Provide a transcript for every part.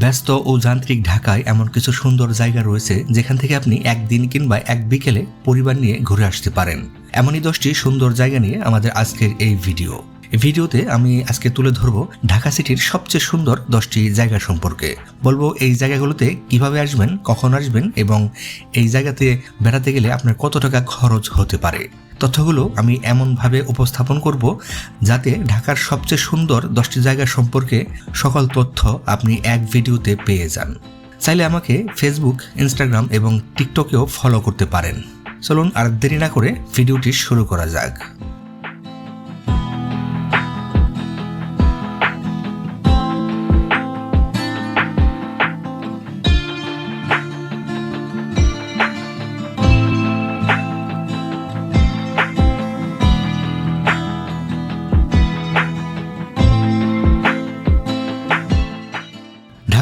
ব্যস্ত ও যান্ত্রিক ঢাকায় এমন কিছু সুন্দর জায়গা রয়েছে যেখান থেকে আপনি একদিন কিংবা এক বিকেলে পরিবার নিয়ে ঘুরে আসতে পারেন। এমনই দশটি সুন্দর জায়গা নিয়ে আমাদের আজকের এই ভিডিও। ভিডিওতে আমি আজকে তুলে ধরব ঢাকা সিটির সবচেয়ে সুন্দর দশটি জায়গা সম্পর্কে। বলব এই জায়গাগুলোতে কীভাবে আসবেন, কখন আসবেন এবং এই জায়গাতে বেড়াতে গেলে আপনার কত টাকা খরচ হতে পারে। তথ্যগুলো আমি এমনভাবে উপস্থাপন করব যাতে ঢাকার সবচেয়ে সুন্দর দশটি জায়গা সম্পর্কে সকল তথ্য আপনি এক ভিডিওতে পেয়ে যান। চাইলে আমাকে ফেসবুক ইনস্টাগ্রাম এবং টিকটকেও ফলো করতে পারেন। চলুন আর দেরি না করে ভিডিওটি শুরু করা যাক।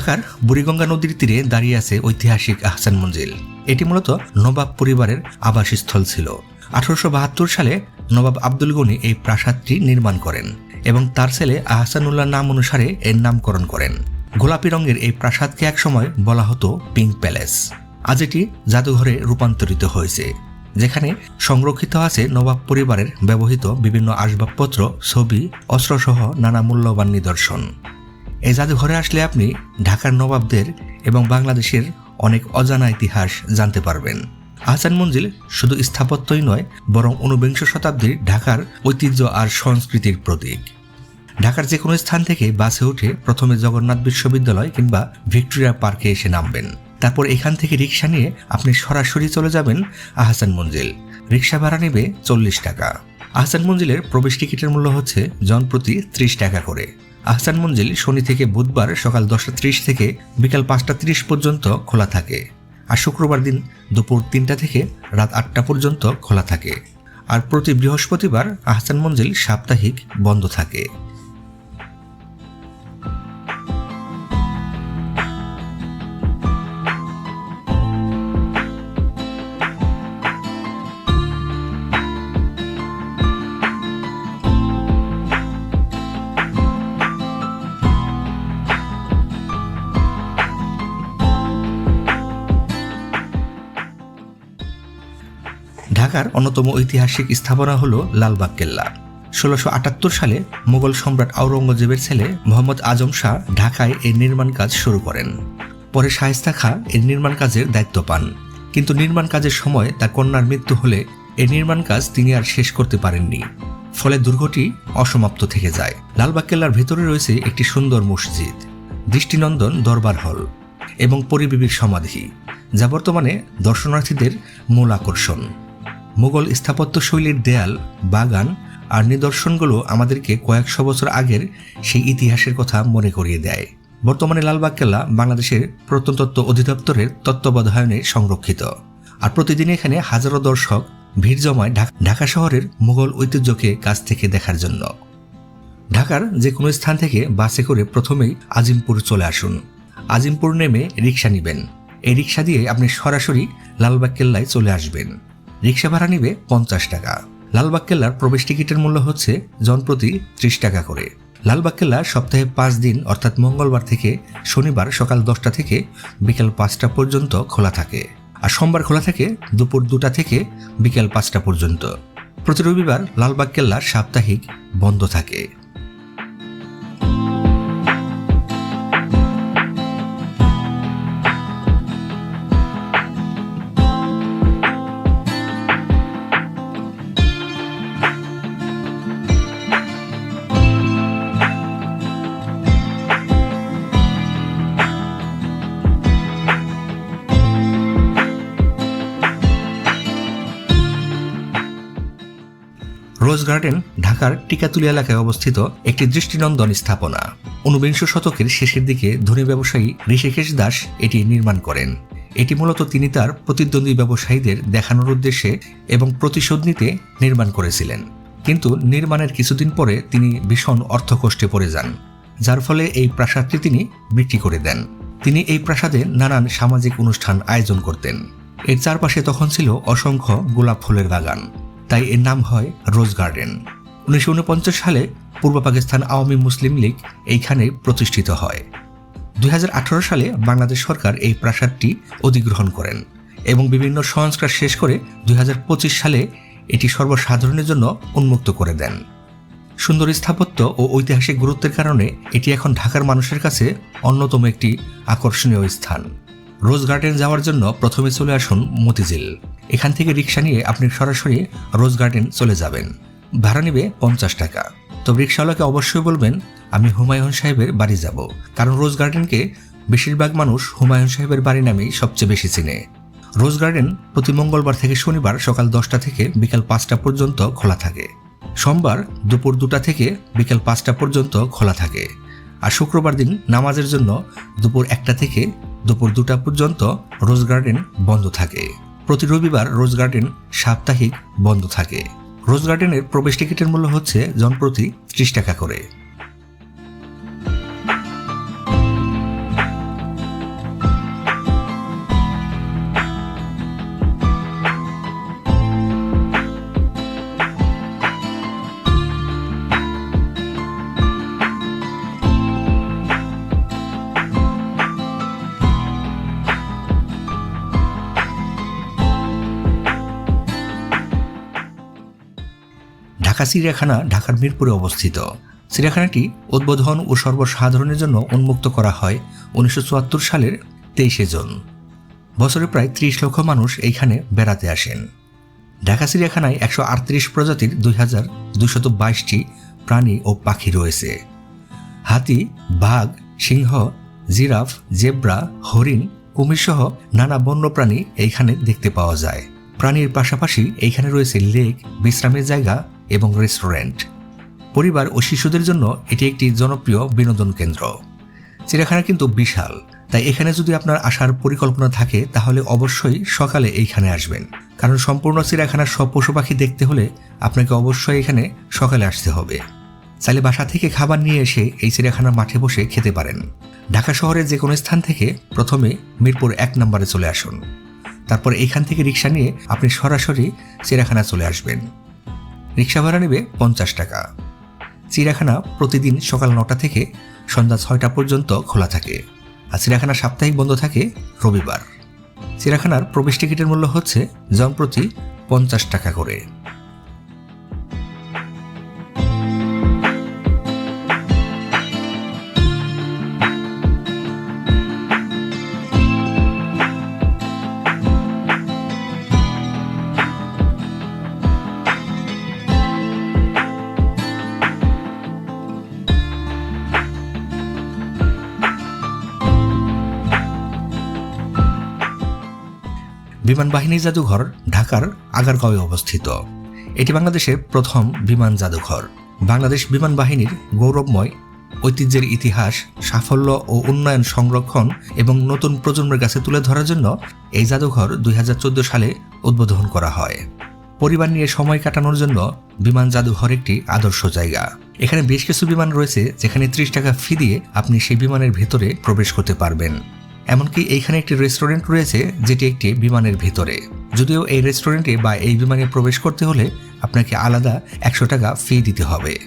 ঢাকার বুড়িগঙ্গা নদীর তীরে দাঁড়িয়ে আছে ঐতিহাসিক আহসান মঞ্জিল। এটি মূলত নবাব পরিবারের আবাসস্থল ছিল। আঠারোশো বাহাত্তর সালে নবাব আব্দুল গনি এই প্রাসাদটি নির্মাণ করেন এবং তার ছেলে আহসানুল্লাহ নাম অনুসারে এর নামকরণ করেন। গোলাপি রঙের এই প্রাসাদকে একসময় বলা হতো পিঙ্ক প্যালেস। আজ এটি জাদুঘরে রূপান্তরিত হয়েছে, যেখানে সংরক্ষিত আছে নবাব পরিবারের ব্যবহৃত বিভিন্ন আসবাবপত্র, ছবি, অস্ত্রসহ নানা মূল্যবান নিদর্শন। এই জাদুঘরে আসলে আপনি ঢাকার নবাবদের এবং বাংলাদেশের অনেক অজানা ইতিহাস জানতে পারবেন। আহসান মঞ্জিল শুধু স্থাপত্যই নয়, বরং ঊনবিংশ শতাব্দীর ঢাকার ঐতিহ্য আর সংস্কৃতির প্রতীক। ঢাকার যে কোনো স্থান থেকে বাসে উঠে প্রথমে জগন্নাথ বিশ্ববিদ্যালয় কিংবা ভিক্টোরিয়া পার্কে এসে নামবেন। তারপর এখান থেকে রিক্সা নিয়ে আপনি সরাসরি চলে যাবেন আহসান মঞ্জিল। রিক্সা ভাড়া নেবে চল্লিশ টাকা। আহসান মঞ্জিলের প্রবেশ টিকিটের মূল্য হচ্ছে জনপ্রতি ত্রিশ টাকা করে। আহসান মঞ্জিল শনি থেকে বুধবার সকাল দশটা ত্রিশ থেকে বিকাল পাঁচটা ত্রিশ পর্যন্ত খোলা থাকে আর শুক্রবার দিন দুপুর তিনটা থেকে রাত আটটা পর্যন্ত খোলা থাকে। আর প্রতি বৃহস্পতিবার আহসান মঞ্জিল সাপ্তাহিক বন্ধ থাকে। ঢাকার অন্যতম ঐতিহাসিক স্থাপনা হল লালবাগ কেল্লা। ষোলোশো আটাত্তর সালে মোগল সম্রাট আওরঙ্গজেবের ছেলে মোহাম্মদ আজম শাহ ঢাকায় এর নির্মাণ কাজ শুরু করেন। পরে শায়েস্তা খাঁ এর নির্মাণ কাজের দায়িত্ব পান। কিন্তু নির্মাণ কাজের সময় তার কন্যার মৃত্যু হলে এর নির্মাণ কাজ তিনি আর শেষ করতে পারেননি। ফলে দুর্গটি অসমাপ্ত থেকে যায়। লালবাগ কেল্লার ভেতরে রয়েছে একটি সুন্দর মসজিদ, দৃষ্টিনন্দন দরবার হল এবং পরিবেবীর সমাধি, যা বর্তমানে দর্শনার্থীদের মূল আকর্ষণ। মুঘল স্থাপত্য শৈলীর দেয়াল, বাগান আর নিদর্শনগুলো আমাদেরকে কয়েকশো বছর আগের সেই ইতিহাসের কথা মনে করিয়ে দেয়। বর্তমানে লালবাগ কেল্লা বাংলাদেশের প্রত্নতত্ত্ব অধিদপ্তরের তত্ত্বাবধায়নে সংরক্ষিত। আর প্রতিদিন এখানে হাজারো দর্শক ভিড় জমায় ঢাকা শহরের মুঘল ঐতিহ্যকে কাছ থেকে দেখার জন্য। ঢাকার যে কোনো স্থান থেকে বাসে করে প্রথমেই আজিমপুর চলে আসুন। আজিমপুর নেমে রিক্সা নেবেন। এই রিক্সা দিয়ে আপনি সরাসরি লালবাগ কেল্লায় চলে আসবেন। রিক্সা ভাড়া নিবে পঞ্চাশ টাকা। লালবাগ কেল্লার প্রবেশ টিকিটের মূল্য হচ্ছে জনপ্রতি ত্রিশ টাকা করে। লালবাগ কেল্লা সপ্তাহে পাঁচ দিন, অর্থাৎ মঙ্গলবার থেকে শনিবার সকাল দশটা থেকে বিকেল পাঁচটা পর্যন্ত খোলা থাকে। আর সোমবার খোলা থাকে দুপুর দুটা থেকে বিকেল পাঁচটা পর্যন্ত। প্রতি রবিবার লালবাগ কেল্লা সাপ্তাহিক বন্ধ থাকে। রোজ গার্ডেন ঢাকার টিকাতুলি এলাকায় অবস্থিত একটি দৃষ্টিনন্দন স্থাপনা। ঊনবিংশ শতকের শেষের দিকে ধনী ব্যবসায়ী ঋষিকেশ দাস এটি নির্মাণ করেন। এটি মূলত তিনি তার প্রতিদ্বন্দ্বী ব্যবসায়ীদের দেখানোর উদ্দেশ্যে এবং প্রতিশোধ নিতে নির্মাণ করেছিলেন। কিন্তু নির্মাণের কিছুদিন পরে তিনি ভীষণ অর্থকষ্টে পড়ে যান, যার ফলে এই প্রাসাদটি তিনি বিক্রি করে দেন। তিনি এই প্রাসাদে নানান সামাজিক অনুষ্ঠান আয়োজন করতেন। এর চারপাশে তখন ছিল অসংখ্য গোলাপ ফুলের বাগান। তাই এর নাম হয় রোজ গার্ডেন। উনিশশো ঊনপঞ্চাশ সালে পূর্ব পাকিস্তান আওয়ামী মুসলিম লীগ এইখানে প্রতিষ্ঠিত হয়। দুই হাজার আঠারো সালে বাংলাদেশ সরকার এই প্রাসাদটি অধিগ্রহণ করেন এবং বিভিন্ন সংস্কার শেষ করে দুই হাজার পঁচিশ সালে এটি সর্বসাধারণের জন্য উন্মুক্ত করে দেন। সুন্দর স্থাপত্য ও ঐতিহাসিক গুরুত্বের কারণে এটি এখন ঢাকার মানুষের কাছে অন্যতম একটি আকর্ষণীয় স্থান। রোজ গার্ডেন যাওয়ার জন্য প্রথমে চলে আসুন মতিঝিল। এখান থেকে রিক্সা নিয়ে আপনি সরাসরি রোজ গার্ডেন চলে যাবেন। ভাড়া নেবে পঞ্চাশ টাকা। তো রিক্সাওয়ালাকে অবশ্যই বলবেন, আমি হুমায়ুন সাহেবের বাড়ি যাব। কারণ রোজ গার্ডেনকে বেশিরভাগ মানুষ হুমায়ুন সাহেবের বাড়ি নামেই সবচেয়ে বেশি চিনে। রোজ গার্ডেন প্রতি মঙ্গলবার থেকে শনিবার সকাল দশটা থেকে বিকাল পাঁচটা পর্যন্ত খোলা থাকে। সোমবার দুপুর দুটা থেকে বিকাল পাঁচটা পর্যন্ত খোলা থাকে। আর শুক্রবার দিন নামাজের জন্য দুপুর একটা থেকে দুপুর দুটা পর্যন্ত রোজ গার্ডেন বন্ধ থাকে। প্রতি রবিবার রোজ গার্ডেন সাপ্তাহিক বন্ধ থাকে। রোজ গার্ডেনের প্রবেশ টিকিটের মূল্য হচ্ছে জনপ্রতি ত্রিশ টাকা করে। ঢাকা চিড়িয়াখানা, ঢাকার মিরপুরে অবস্থিত। চিড়িয়াখানাটি উদ্বোধন ও সর্বসাধারণের জন্য উন্মুক্ত করা হয় উনিশশো চুয়াত্তর সালের তেইশে জুন। বছরে প্রায় ত্রিশ লক্ষ মানুষ এইখানে বেড়াতে আসেন। ঢাকা চিড়িয়াখানায় একশো আটত্রিশ প্রজাতির দুই হাজার দুশত বাইশটি প্রাণী ও পাখি রয়েছে। হাতি, বাঘ, সিংহ, জিরাফ, জেব্রা, হরিণ, কুমিরসহ নানা বন্যপ্রাণী এইখানে দেখতে পাওয়া যায়। প্রাণীর পাশাপাশি এইখানে রয়েছে লেক, বিশ্রামের জায়গা এবং রেস্টুরেন্ট। পরিবার ও শিশুদের জন্য এটি একটি জনপ্রিয় বিনোদন কেন্দ্র। চিড়িয়াখানা কিন্তু বিশাল, তাই এখানে যদি আপনার আসার পরিকল্পনা থাকে, তাহলে অবশ্যই সকালে এইখানে আসবেন। কারণ সম্পূর্ণ চিড়িয়াখানার সব পশু পাখি দেখতে হলে আপনাকে অবশ্যই এখানে সকালে আসতে হবে। চাইলে বাসা থেকে খাবার নিয়ে এসে এই চিড়িয়াখানার মাঠে বসে খেতে পারেন। ঢাকা শহরের যে কোনো স্থান থেকে প্রথমে মিরপুর এক নম্বরে চলে আসুন। তারপর এখান থেকে রিক্সা নিয়ে আপনি সরাসরি চিড়িয়াখানা চলে আসবেন। রিক্সা ভাড়া নেবে পঞ্চাশ টাকা। চিড়িয়াখানা প্রতিদিন সকাল নটা থেকে সন্ধ্যা ছয়টা পর্যন্ত খোলা থাকে আর চিড়িয়াখানা সাপ্তাহিক বন্ধ থাকে রবিবার। চিড়িয়াখানার প্রবেশ টিকিটের মূল্য হচ্ছে জনপ্রতি পঞ্চাশ টাকা করে। বিমান বাহিনী জাদুঘর ঢাকার আগারগাঁওয়ে অবস্থিত। এটি বাংলাদেশের প্রথম বিমান জাদুঘর। বাংলাদেশ বিমান বাহিনীর গৌরবময় ঐতিহ্যের ইতিহাস, সাফল্য ও উন্নয়ন সংরক্ষণ এবং নতুন প্রজন্মের কাছে তুলে ধরার জন্য এই জাদুঘর দুই হাজার চোদ্দ সালে উদ্বোধন করা হয়। পরিবার নিয়ে সময় কাটানোর জন্য বিমান জাদুঘর একটি আদর্শ জায়গা। এখানে বেশ কিছু বিমান রয়েছে যেখানে ত্রিশ টাকা ফি দিয়ে আপনি সেই বিমানের ভেতরে প্রবেশ করতে পারবেন। এমনকি এইখানে একটি রেস্টুরেন্ট রয়েছে, যেটি একটি বিমানের ভেতরে। যদিও এই রেস্টুরেন্টে বা এই বিমানে প্রবেশ করতে হলে আপনাকে আলাদা একশো টাকা ফি দিতে হবে।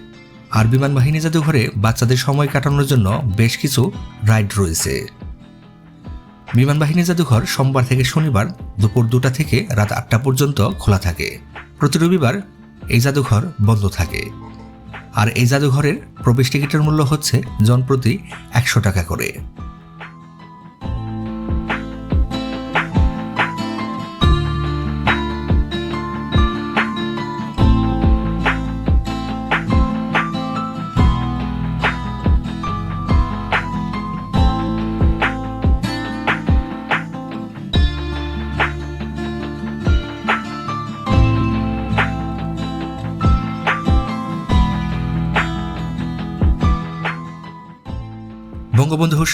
আর বিমান বাহিনী জাদুঘরে বাচ্চাদের সময় কাটানোর জন্য বেশ কিছু রাইড রয়েছে। বিমান বাহিনী জাদুঘর সোমবার থেকে শনিবার দুপুর দুটা থেকে রাত আটটা পর্যন্ত খোলা থাকে। প্রতি রবিবার এই জাদুঘর বন্ধ থাকে। আর এই জাদুঘরের প্রবেশ টিকিটের মূল্য হচ্ছে জনপ্রতি একশো টাকা করে।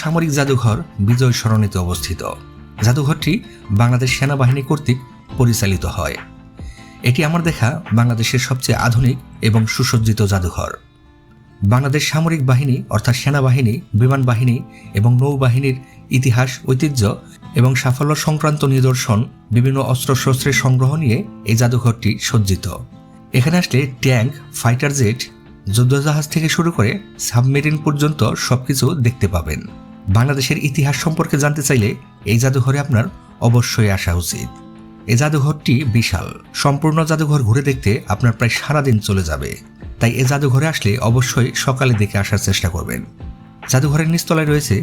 সামরিক জাদুঘর বিজয় সরণিতে অবস্থিত। জাদুঘরটি বাংলাদেশ সেনাবাহিনী কর্তৃক পরিচালিত হয়। এটি আমার দেখা বাংলাদেশের সবচেয়ে আধুনিক এবং সুসজ্জিত জাদুঘর। বাংলাদেশ সামরিক বাহিনী অর্থাৎ সেনাবাহিনী, বিমান বাহিনী এবং নৌবাহিনীর ইতিহাস, ঐতিহ্য এবং সাফল্য সংক্রান্ত নিদর্শন, বিভিন্ন অস্ত্রশস্ত্রের সংগ্রহ নিয়ে এই জাদুঘরটি সজ্জিত। এখানে আসলে ট্যাঙ্ক, ফাইটার জেট, যুদ্ধজাহাজ থেকে শুরু করে সাবমেরিন পর্যন্ত সবকিছু দেখতে পাবেন। বাংলাদেশের ইতিহাস সম্পর্কে জানতে চাইলে এই জাদুঘরে আপনার অবশ্যই আসা উচিত। এই জাদুঘরটি বিশাল। সম্পূর্ণ জাদুঘর ঘুরে দেখতে আপনার প্রায় সারাদিন চলে যাবে। তাই এ জাদুঘরে আসলে অবশ্যই সকালে দেখে আসার চেষ্টা করবেন। জাদুঘরের নিচতলায় রয়েছে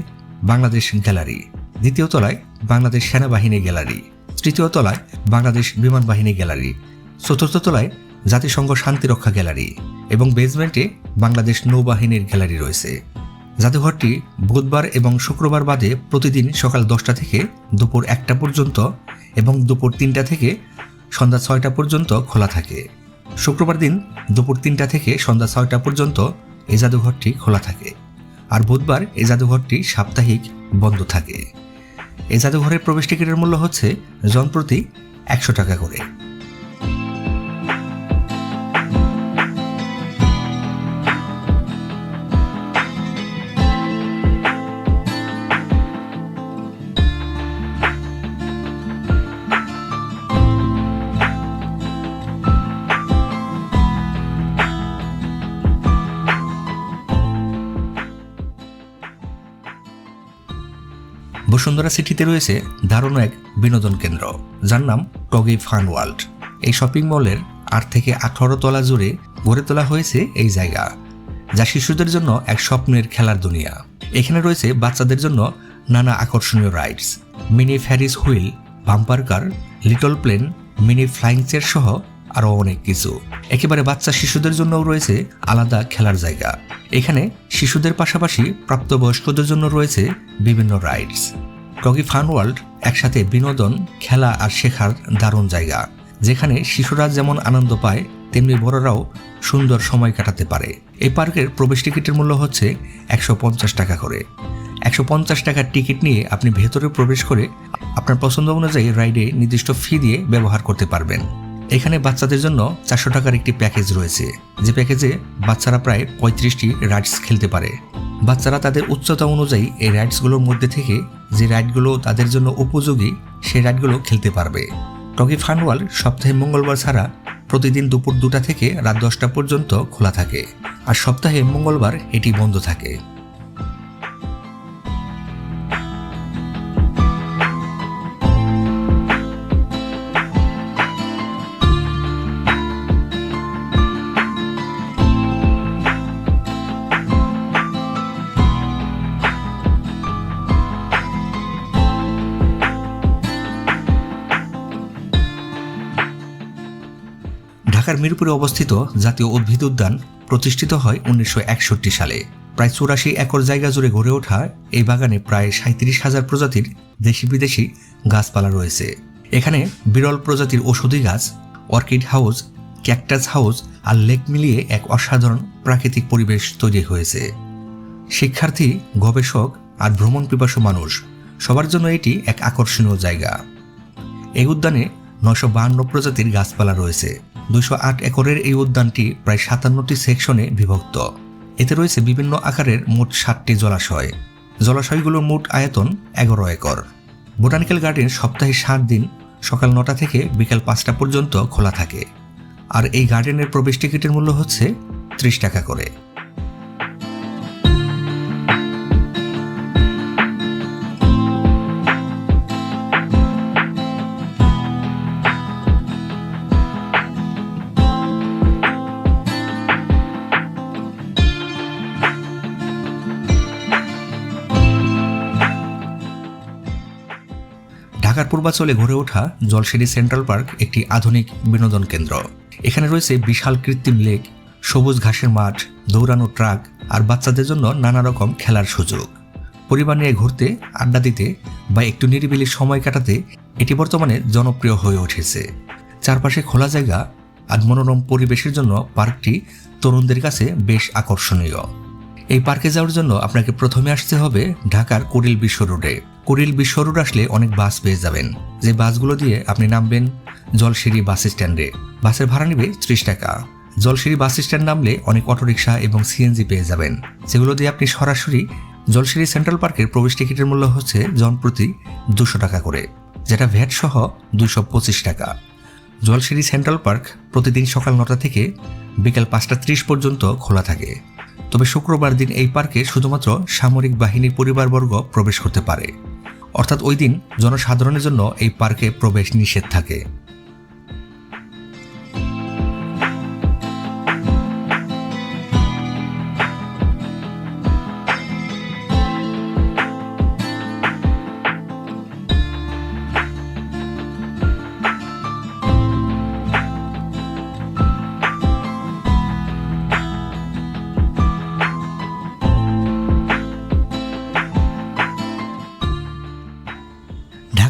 বাংলাদেশ গ্যালারি, দ্বিতীয় তলায় বাংলাদেশ সেনাবাহিনী গ্যালারি, তৃতীয় তলায় বাংলাদেশ বিমান বাহিনী গ্যালারি, চতুর্থ তলায় জাতিসংঘ শান্তিরক্ষা গ্যালারি এবং বেসমেন্টে বাংলাদেশ নৌবাহিনীর গ্যালারি রয়েছে। জাদুঘরটি বুধবার এবং শুক্রবার বাদে প্রতিদিন সকাল দশটা থেকে দুপুর একটা পর্যন্ত এবং দুপুর তিনটা থেকে সন্ধ্যা ছয়টা পর্যন্ত খোলা থাকে। শুক্রবার দিন দুপুর তিনটা থেকে সন্ধ্যা ছয়টা পর্যন্ত এই জাদুঘরটি খোলা থাকে আর বুধবার এই জাদুঘরটি সাপ্তাহিক বন্ধ থাকে। এই জাদুঘরের প্রবেশ টিকিটের মূল্য হচ্ছে জনপ্রতি একশো টাকা করে। বসুন্ধরা সিটিতে রয়েছে দারুণ এক বিনোদন কেন্দ্র, যার নাম টগি ফান ওয়ার্ল্ড। এই শপিং মলের আট থেকে আঠারো তলা জুড়ে গড়ে তোলা হয়েছে এই জায়গা, যা শিশুদের জন্য এক স্বপ্নের খেলার দুনিয়া। এখানে রয়েছে বাচ্চাদের জন্য নানা আকর্ষণীয় rides, mini Ferris wheel, bumper car, little plane, mini flying chair সহ আরও অনেক কিছু। একেবারে বাচ্চা শিশুদের জন্যও রয়েছে আলাদা খেলার জায়গা। এখানে শিশুদের পাশাপাশি প্রাপ্তবয়স্কদের জন্য রয়েছে বিভিন্ন রাইডস। টগি ফান ওয়ার্ল্ড একসাথে বিনোদন, খেলা আর শেখার দারুণ জায়গা। যেখানে শিশুরা যেমন আনন্দ পায়, তেমনি বড়রাও সুন্দর সময় কাটাতে পারে। এই পার্কের প্রবেশ টিকিটের মূল্য হচ্ছে একশো পঞ্চাশ টাকা করে। একশো পঞ্চাশ টাকার টিকিট নিয়ে আপনি ভেতরে প্রবেশ করে আপনার পছন্দ অনুযায়ী রাইডে নির্দিষ্ট ফি দিয়ে ব্যবহার করতে পারবেন। এখানে বাচ্চাদের জন্য চারশো টাকার একটি প্যাকেজ রয়েছে। যে প্যাকেজে বাচ্চারা প্রায় পঁয়ত্রিশটি রাইডস খেলতে পারে। বাচ্চারা তাদের উচ্চতা অনুযায়ী এই রাইডসগুলোর মধ্যে থেকে যে রাইডগুলো তাদের জন্য উপযোগী, সেই রাইডগুলো খেলতে পারবে। টকি ফানওয়াল সপ্তাহে মঙ্গলবার ছাড়া প্রতিদিন দুপুর দুটা থেকে রাত দশটা পর্যন্ত খোলা থাকে। আর সপ্তাহে মঙ্গলবার এটি বন্ধ থাকে। ঢাকার মিরপুরে অবস্থিত জাতীয় উদ্ভিদ উদ্যান প্রতিষ্ঠিত হয় উনিশশো একষট্টি সালে। প্রায় চুরাশি একর জায়গা জুড়ে গড়ে ওঠা এই বাগানে প্রায় সাঁত্রিশ হাজার প্রজাতির দেশি বিদেশি গাছপালা রয়েছে। এখানে বিরল প্রজাতির ওষুধি গাছ, অর্কিড হাউস, ক্যাকটাস হাউস আর লেক মিলিয়ে এক অসাধারণ প্রাকৃতিক পরিবেশ তৈরি হয়েছে। শিক্ষার্থী, গবেষক আর ভ্রমণ পিপাসু মানুষ, সবার জন্য এটি এক আকর্ষণীয় জায়গা। এই উদ্যানে নয়শো বাহান্ন প্রজাতির গাছপালা রয়েছে। দুশো আট একরের এই উদ্যানটি প্রায় সাতান্নটি সেকশনে বিভক্ত। এতে রয়েছে বিভিন্ন আকারের মোট সাতটি জলাশয়। জলাশয়গুলোর মোট আয়তন এগারো একর। বোটানিক্যাল গার্ডেন সপ্তাহে সাত দিন, সকাল নটা থেকে বিকাল পাঁচটা পর্যন্ত খোলা থাকে। আর এই গার্ডেনের প্রবেশ টিকিটের মূল্য হচ্ছে ত্রিশ টাকা করে। ঢাকার পূর্বাঞ্চলে গড়ে ওঠা জলসিঁড়ি সেন্ট্রাল পার্ক একটি আধুনিক বিনোদন কেন্দ্র। এখানে রয়েছে বিশাল কৃত্রিম লেক, সবুজ ঘাসের মাঠ, দৌড়ানো ট্রাক আর বাচ্চাদের জন্য নানা রকম খেলার সুযোগ। পরিবার নিয়ে ঘুরতে, আড্ডা দিতে বা একটু নিরিবিলি সময় কাটাতে এটি বর্তমানে জনপ্রিয় হয়ে উঠেছে। চারপাশে খোলা জায়গা আর মনোরম পরিবেশের জন্য পার্কটি তরুণদের কাছে বেশ আকর্ষণীয়। এই পার্কে যাওয়ার জন্য আপনাকে প্রথমে আসতে হবে ঢাকার কুড়িল বিশ্ব রোডে। কুড়িল বিশ্ব রোড আসলে অনেক বাস পেয়ে যাবেন। যে বাসগুলো দিয়ে আপনি নামবেন জলসিঁড়ি বাস স্ট্যান্ডে। বাসের ভাড়া নেবে ত্রিশ টাকা। জলসিঁড়ি বাস স্ট্যান্ড নামলে অনেক অটোরিকশা এবং সিএনজি পেয়ে যাবেন। সেগুলো দিয়ে আপনি সরাসরি জলসিঁড়ি সেন্ট্রাল পার্কের প্রবেশ টিকিটের মূল্য হচ্ছে জনপ্রতি দুশো টাকা করে, যেটা ভ্যাট সহ দুশো পঁচিশ টাকা। জলসিঁড়ি সেন্ট্রাল পার্ক প্রতিদিন সকাল নটা থেকে বিকাল পাঁচটা ত্রিশ পর্যন্ত খোলা থাকে। তবে শুক্রবার দিন এই পার্কে শুধুমাত্র সামরিক বাহিনীর পরিবারবর্গ প্রবেশ করতে পারে। অর্থাৎ ওই দিন জনসাধারণের জন্য এই পার্কে প্রবেশ নিষেধ থাকে।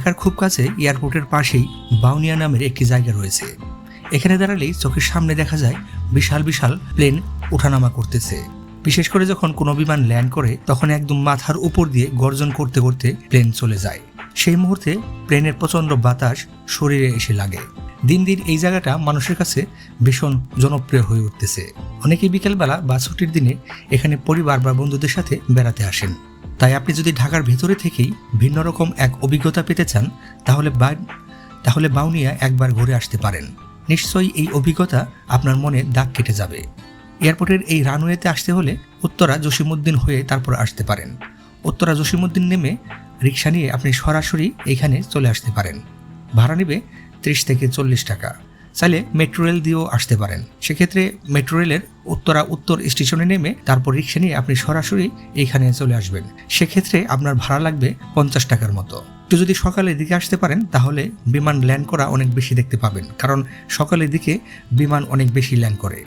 ঢাকার খুব কাছে এয়ারপোর্টের পাশেই বাউনিয়া নামের একটি জায়গা রয়েছে। এখানে দাঁড়ালেই চোখের সামনে দেখা যায় বিশাল বিশাল প্লেন ওঠানামা করতেছে। বিশেষ করে যখন কোনো বিমান ল্যান্ড করে, তখন একদম মাথার উপর দিয়ে গর্জন করতে করতে প্লেন চলে যায়। সেই মুহূর্তে প্লেনের প্রচণ্ড বাতাস শরীরে এসে লাগে। দিন দিন এই জায়গাটা মানুষের কাছে ভীষণ জনপ্রিয় হয়ে উঠতেছে। অনেকেই বিকেলবেলা বা ছুটির দিনে এখানে পরিবার বা বন্ধুদের সাথে বেড়াতে আসেন। তাই আপনি যদি ঢাকার ভেতরে থেকেই ভিন্ন রকম এক অভিজ্ঞতা পেতে চান, তাহলে বা, তাহলে বাউনিয়া একবার ঘুরে আসতে পারেন। নিশ্চয়ই এই অভিজ্ঞতা আপনার মনে দাগ কেটে যাবে। এয়ারপোর্টের এই রানওয়েতে আসতে হলে উত্তরা জসিমুদ্দিন হয়ে তারপর আসতে পারেন। উত্তরা জসিমুদ্দিন নেমে রিক্সা নিয়ে আপনি সরাসরি এখানে চলে আসতে পারেন। ভাড়া নেবে ত্রিশ থেকে চল্লিশ টাকা। চাইলে মেট্রো রেল দিয়েও আসতে পারেন। সেক্ষেত্রে মেট্রো রেলের উত্তরা উত্তর স্টেশনে নেমে তারপর রিক্সা নিয়ে আপনি সরাসরি এইখানে চলে আসবেন। সেক্ষেত্রে আপনার ভাড়া লাগবে পঞ্চাশ টাকার মতো। একটু যদি সকালের দিকে আসতে পারেন, তাহলে বিমান ল্যান্ড করা অনেক বেশি দেখতে পাবেন। কারণ সকালের দিকে বিমান অনেক বেশি ল্যান্ড করে।